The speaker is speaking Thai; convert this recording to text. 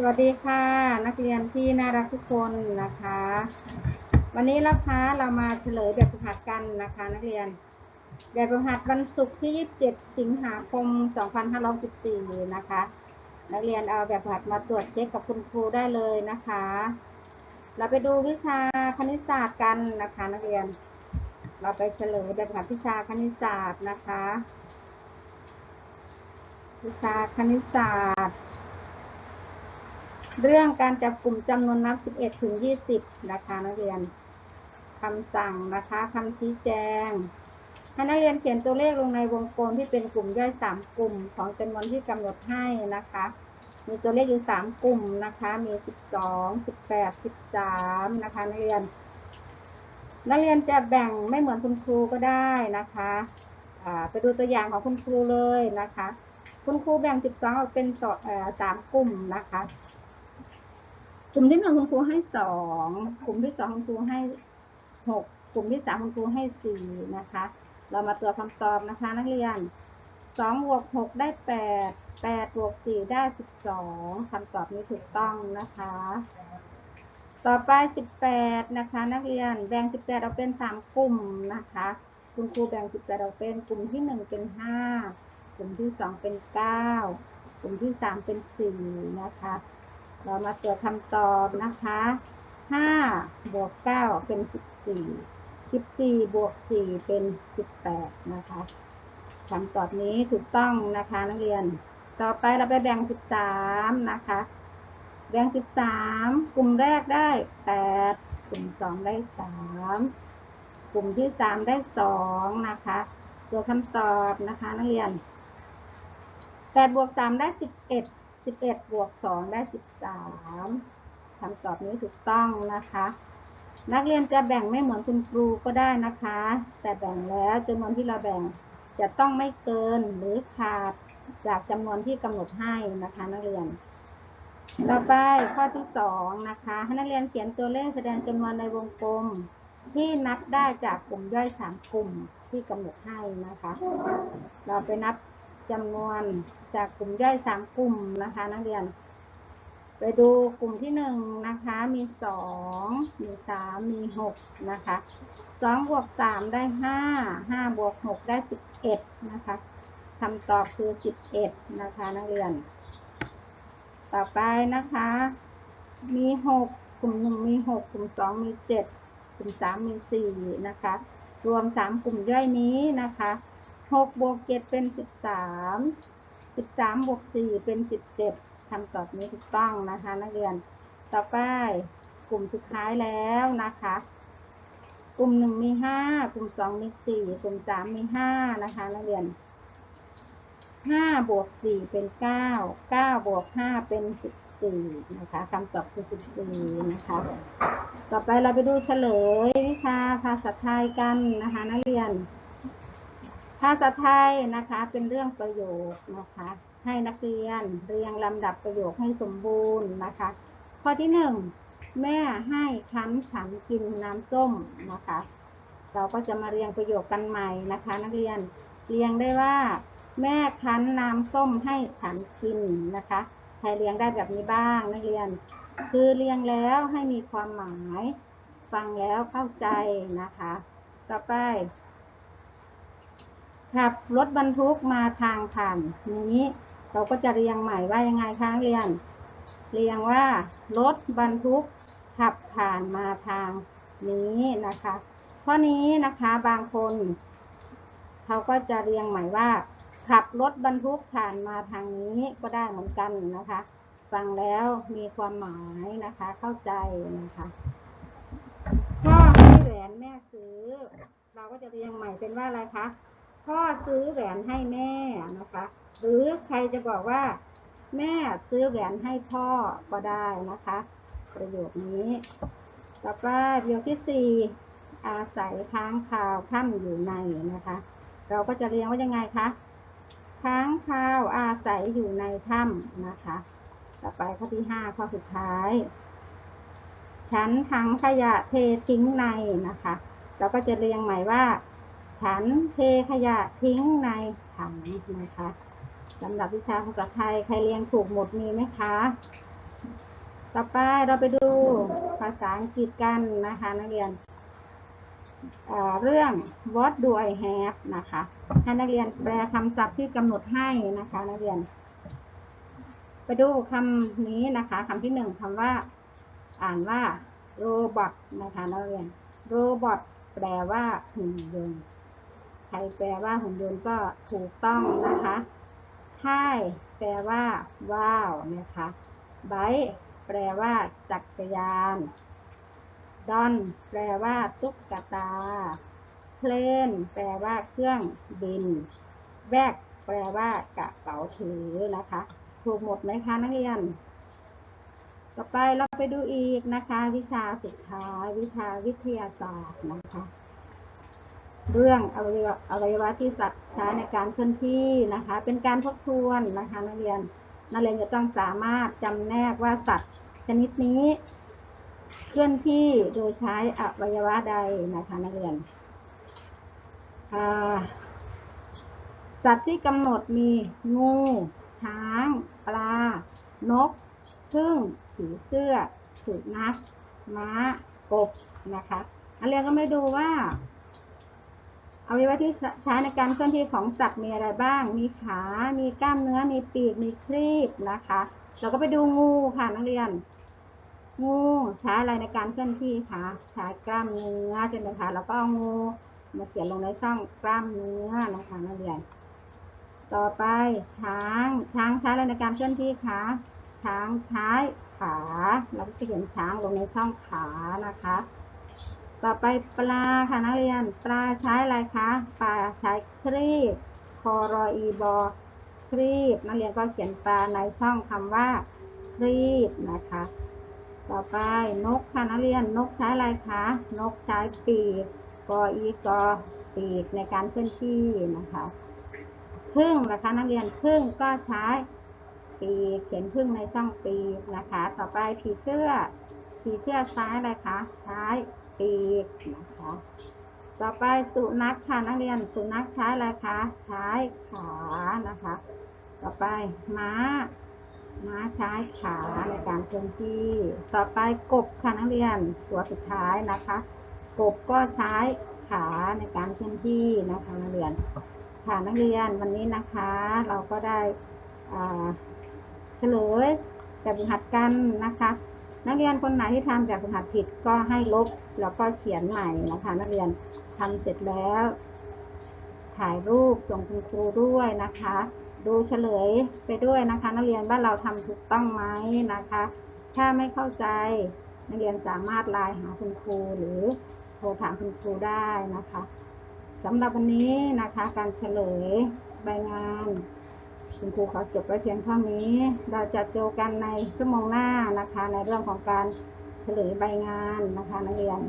สวัสดีค่ะ นักเรียนที่น่ารักทุกคนนะคะ วันนี้นะคะเรามาเฉลยแบบฝึกหัดกันนะคะ นักเรียน แบบฝึกหัดวันศุกร์ที่ 27 สิงหาคม 2514นะคะ นักเรียนเอาแบบฝึกหัดมาตรวจเช็คกับคุณครูได้เลยนะคะ เราไปดูวิชาคณิตศาสตร์กันนะคะ นักเรียน เราไปเฉลยแบบฝึกหัดวิชาคณิตศาสตร์นะคะ วิชาคณิตศาสตร์ เรื่องการจับกลุ่มจำนวนนับ 11 ถึง 20 นะคะนักเรียนคำสั่งนะคะคำชี้แจงให้นักเรียนเขียนตัวเลขลงในวงกลมที่เป็นกลุ่มย่อย 3 กลุ่มของจำนวนที่กำหนดให้นะคะ มีตัวเลขอยู่ 3 กลุ่มนะคะ มี 12 18 13 นะคะนักเรียน นักเรียนจะแบ่งไม่เหมือนคุณครูก็ได้นะคะไปดูตัวอย่างของคุณครูเลยนะคะ คุณครูแบ่ง 12 ออกเป็นสามกลุ่มนะคะ ลุ่มที่หนึ่งคุณครูให้สองกลุ่มที่สองคุณครูให้หกกลุ่มที่สามคุณครูให้สี่นะคะ เรามาตรวจคำตอบนะคะนักเรียนสองบวกหกได้แปดแปดบวกสี่ได้สิบสองคำตอบนี้ถูกต้องนะคะ ต่อไปสิบแปดนะคะ นักเรียนแบ่งสิบแปดออกเป็นสามกลุ่มนะคะ คุณครูแบ่งสิบแปดออกเป็นกลุ่มที่หนึ่งเป็นห้ากลุ่มที่สองเป็นเก้ากลุ่มที่สามเป็นสี่นะคะ เรามาตรวจคำตอบนะคะห้าบวกเก้าเป็นสิบสี่สิบสี่บวกสี่เป็นสิบแปดนะคะคำตอบนี้ถูกต้องนะคะนักเรียน ต่อไปเราไปแบ่งสิบสามนะคะ แบ่งสิบสามกลุ่มแรกได้แปดกลุ่มสองได้สามกลุ่มที่สามได้สองนะคะ ตัวคำตอบนะคะนักเรียนแปดบวกสามได้สิบเอ็ด สิบเอ็ดบวกสองได้สิบสามคำตอบนี้ถูกต้องนะคะ นักเรียนจะแบ่งไม่เหมือนคุณครูก็ได้นะคะ แต่แบ่งแล้วจำนวนที่เราแบ่งจะต้องไม่เกินหรือขาดจากจำนวนที่กำหนดให้นะคะนักเรียน ต่อไปข้อที่สองนะคะให้นักเรียนเขียนตัวเลขแสดงจำนวนในวงกลม ที่นับได้จากกลุ่มย่อยสามกลุ่มที่กำหนดให้นะคะ เราไปนับ จำนวนจากกลุ่มย่อยสามกลุ่มนะคะ นักเรียน ไปดูกลุ่มที่หนึ่งนะคะ มีสองมีสามมีหกนะคะสองบวกสามได้ห้าห้าบวกหกได้สิบเอ็ดนะคะคำตอบคือสิบเอ็ดนะคะ นักเรียน ต่อไปนะคะ มีหกกลุ่มหนึ่งมีหกกลุ่มสองมีเจ็ดกลุ่มสามมีสี่นะคะ รวมสามกลุ่มย่อยนี้นะคะ หกบวกเจ็ดเป็นสิบสามสิบสามบวกสี่เป็นสิบเจ็ดคำตอบนี้ถูกต้องนะคะ นักเรียน ต่อไปกลุ่มสุดท้ายแล้วนะคะ กลุ่มหนึ่งมีห้ากลุ่มสองมีสี่กลุ่มสามมีห้านะคะ นักเรียนห้าบวกสี่เป็นเก้าเก้าบวกห้าเป็นสิบสี่นะคะคำตอบคือสิบสี่นะคะ ต่อไปเราไปดูเฉลยวิชาภาษาไทยกันนะคะ นักเรียน ภาษาไทยนะคะเป็นเรื่องประโยคนะคะ ให้นักเรียนเรียงลำดับประโยคให้สมบูรณ์นะคะ ข้อที่หนึ่งแม่ให้คั้นฉันกินน้ำส้มนะคะ เราก็จะมาเรียงประโยคกันใหม่นะคะ นักเรียนเรียงได้ว่า แม่คั้นน้ำส้มให้ฉันกินนะคะใครเรียงได้แบบนี้บ้างนักเรียน คือเรียงแล้วให้มีความหมาย ฟังแล้วเข้าใจนะคะ ต่อไป ขับรถบรรทุกมาทางผ่านนี้ เราก็จะเรียงใหม่ว่ายังไงคะเรียน เรียงว่ารถบรรทุกขับผ่านมาทางนี้นะคะข้อนี้นะคะบางคนเขาก็จะเรียงใหม่ว่า ขับรถบรรทุกผ่านมาทางนี้ก็ได้เหมือนกันนะคะ ฟังแล้วมีความหมายนะคะ เข้าใจนะคะพ่อให้แหวนแม่ซื้อ เราก็จะเรียงใหม่เป็นว่าอะไรคะ พ่อซื้อแหวนให้แม่นะคะ หรือใครจะบอกว่า แม่ซื้อแหวนให้พ่อก็ได้นะคะ ประโยคนี้ ต่อไปประโยคที่สี่อาศัยค้างคาวค่ำอยู่ในนะคะ เราก็จะเรียงว่ายังไงคะค้างคาวอาศัยอยู่ในถ้ำนะคะ ต่อไปข้อที่ห้าข้อสุดท้ายฉันถังขยะเททิ้งในนะคะ เราก็จะเรียงใหม่ว่า ฉันเทขยะทิ้งในถังนะคะสำหรับวิชาภาษาไทยใครเรียงถูกหมดมีไหมคะ ต่อไปเราไปดูภาษาอังกฤษกันนะคะนักเรียนเรื่อง what do I have นะคะให้นักเรียนแปลคำศัพท์ที่กำหนดให้นะคะนักเรียน ไปดูคำนี้นะคะคำที่หนึ่งคำว่า อ่านว่า robot นะคะนักเรียน robot แปลว่าหุ่นยนต์ ใครแปลว่าหุ่นยนต์ก็ถูกต้องนะคะค่ายแปลว่า ว้าวนะคะไบแปลว่า จักรยานดอนแปลว่า ตุ๊กตาเพลนแปลว่าเครื่องบินแบกแปลว่ากระเป๋าถือนะคะ ถูกหมดไหมคะนักเรียน ต่อไปเราไปดูอีกนะคะ วิชาสุดท้ายวิชาวิทยาศาสตร์นะคะ เรื่องอวัยวะอวัยวะที่สัตว์ใช้ในการเคลื่อนที่นะคะ เป็นการทบทวนนะคะนักเรียน นักเรียนจะต้องสามารถจำแนกว่าสัตว์ชนิดนี้ เคลื่อนที่โดยใช้อวัยวะใดนะคะนักเรียนสัตว์ที่กำหนดมีงู ช้าง ปลา นกพึ่งผีเสื้อสุนัขม้ากบนะคะนักเรียนก็ไม่ดูว่า อวัยวะที่ใช้ในการเคลื่อนที่ของสัตว์มีอะไรบ้าง มีขา มีกล้ามเนื้อ มีปีก มีครีบนะคะ เราก็ไปดูงูค่ะนักเรียน งูใช้อะไรในการเคลื่อนที่คะ ใช้กล้ามเนื้อใช่ไหมคะ แล้วก็เอางูมาเขียนลงในช่องกล้ามเนื้อนะคะนักเรียน ต่อไปช้าง ช้างใช้อะไรในการเคลื่อนที่คะ ช้างใช้ขา เราก็จะเขียนช้างลงในช่องขานะคะ ต่อไปปลาค่ะนักเรียน ปลาใช้อะไรคะปลาใช้ครีบคอรออีบอครีบนักเรียนก็เขียนปลาในช่องคำว่าครีบนะคะ ต่อไปนกค่ะนักเรียนนกใช้อะไรคะนกใช้ปีกกออีกอปีกในการเคลื่อนที่นะคะพึ่งนะคะนักเรียนพึ่งก็ใช้ปีกเขียนพึ่งในช่องปีกนะคะ ต่อไปผีเสื้อผีเสื้อใช้อะไรคะใช้ ปีกนะคะต่อไปสุนัขค่ะนักเรียนสุนัขใช้อะไรคะใช้ขานะคะ ต่อไปม้า ม้าใช้ขาในการเคลื่อนที่ ต่อไปกบค่ะนักเรียนตัวสุดท้ายนะคะ กบก็ใช้ขาในการเคลื่อนที่นะคะนักเรียนค่ะนักเรียนวันนี้นะคะ เราก็ได้เฉลยแบบฝึกหัดกันนะคะ นักเรียนคนไหนที่ทำแบบฝึกหัดผิดก็ให้ลบแล้วก็เขียนใหม่นะคะ นักเรียนทำเสร็จแล้ว ถ่ายรูปส่งคุณครูด้วยนะคะ ดูเฉลยไปด้วยนะคะ นักเรียนว่าเราทำถูกต้องไหมนะคะ ถ้าไม่เข้าใจนักเรียนสามารถไลน์หาคุณครูหรือโทรถามคุณครูได้นะคะสำหรับวันนี้นะคะการเฉลยใบงาน คุณครูขอจบไว้เพียงเท่านี้ เราจะเจอกันในชั่วโมงหน้านะคะ ในเรื่องของการเฉลยใบงานนะคะนักเรียน